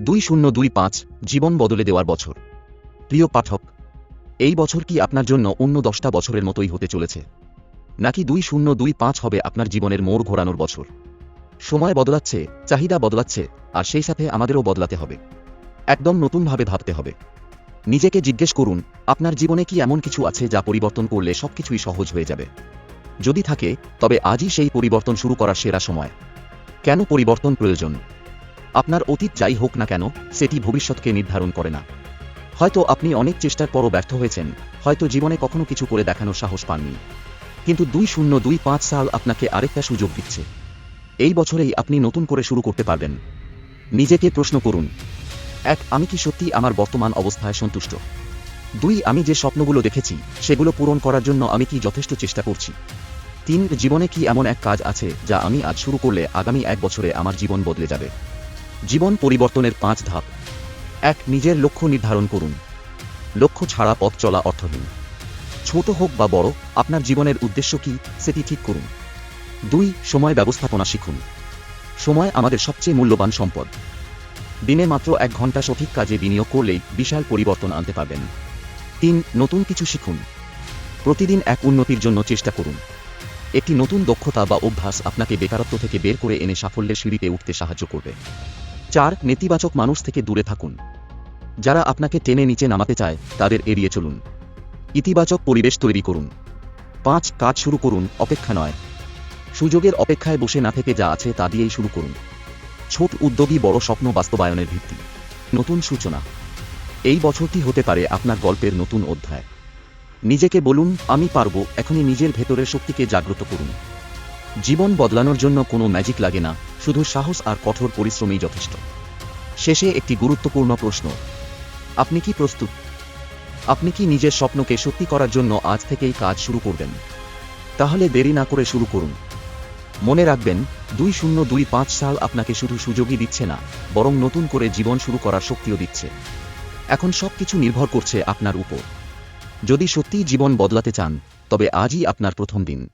দুই শূন্য দুই পাঁচ, জীবন বদলে দেওয়ার বছর। প্রিয় পাঠক, এই বছর কি আপনার জন্য অন্য দশটা বছরের মতোই হতে চলেছে? নাকি দুই শূন্য দুই পাঁচ হবে আপনার জীবনের মোড় ঘোরানোর বছর? সময় বদলাচ্ছে, চাহিদা বদলাচ্ছে, আর সেই সাথে আমাদেরও বদলাতে হবে। একদম নতুনভাবে ভাবতে হবে। নিজেকে জিজ্ঞেস করুন, আপনার জীবনে কি এমন কিছু আছে যা পরিবর্তন করলে সবকিছুই সহজ হয়ে যাবে? যদি থাকে, তবে আজই সেই পরিবর্তন শুরু করার সেরা সময়। কেন পরিবর্তন প্রয়োজন? আপনার অতীত যাই হোক না কেন, সেটি ভবিষ্যৎকে নির্ধারণ করে না। হয়তো আপনি অনেক চেষ্টার পরও ব্যর্থ হয়েছেন, হয়তো জীবনে কখনো কিছু করে দেখানোর সাহস পাননি। কিন্তু দুই শূন্য দুই পাঁচ সাল আপনাকে আরেকটা সুযোগ দিচ্ছে। এই বছরেই আপনি নতুন করে শুরু করতে পারবেন। নিজেকে প্রশ্ন করুন, এক, আমি কি সত্যি আমার বর্তমান অবস্থায় সন্তুষ্ট? দুই, আমি যে স্বপ্নগুলো দেখেছি, সেগুলো পূরণ করার জন্য আমি কি যথেষ্ট চেষ্টা করছি? তিন, জীবনে কি এমন এক কাজ আছে, যা আমি আজ শুরু করলে আগামী এক বছরে আমার জীবন বদলে যাবে? জীবন পরিবর্তনের পাঁচ ধাপ। এক, নিজের লক্ষ্য নির্ধারণ করুন। লক্ষ্য ছাড়া পথ চলা অর্থহীন। ছোট হোক বা বড়, আপনার জীবনের উদ্দেশ্য কি সেটি ঠিক করুন। দুই, সময় ব্যবস্থাপনা শিখুন। সময় আমাদের সবচেয়ে মূল্যবান সম্পদ। দিনে মাত্র এক ঘণ্টা সঠিক কাজে বিনিয়োগ করলেই বিশাল পরিবর্তন আনতে পারবেন। তিন, নতুন কিছু শিখুন। প্রতিদিন এক উন্নতির জন্য চেষ্টা করুন। একটি নতুন দক্ষতা বা অভ্যাস আপনাকে বেকারত্ব থেকে বের করে এনে সাফল্যের সিঁড়িতে উঠতে সাহায্য করবে। চার, নেতিবাচক মানুষ থেকে দূরে থাকুন। যারা আপনাকে টেনে নিচে নামাতে চায়, তাদের এড়িয়ে চলুন। ইতিবাচক পরিবেশ তৈরি করুন। পাঁচ, কাজ শুরু করুন, অপেক্ষা নয়। সুযোগের অপেক্ষায় বসে না থেকে যা আছে তা দিয়েই শুরু করুন। ছোট উদ্যোগী বড় স্বপ্ন বাস্তবায়নের ভিত্তি। নতুন সূচনা। এই বছরটি হতে পারে আপনার গল্পের নতুন অধ্যায়। নিজেকে বলুন, আমি পারব, এখনই নিজের ভেতরের শক্তিকে জাগ্রত করুন। জীবন বদলানোর জন্য কোনো ম্যাজিক লাগে না, শুধু সাহস আর কঠোর পরিশ্রমই যথেষ্ট। শেষে একটি গুরুত্বপূর্ণ প্রশ্ন। আপনি কি প্রস্তুত? আপনি কি নিজের স্বপ্নকে সত্যি করার জন্য আজ থেকেই কাজ শুরু করবেন? তাহলে দেরি না করে শুরু করুন। মনে রাখবেন, দুই শূন্য দুই পাঁচ সাল আপনাকে শুধু সুযোগই দিচ্ছে না, বরং নতুন করে জীবন শুরু করার শক্তিও দিচ্ছে। এখন সবকিছু নির্ভর করছে আপনার উপর। যদি সত্যিই জীবন বদলাতে চান, তবে আজই আপনার প্রথম দিন।